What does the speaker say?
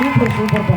super சூப்பர்ப்பா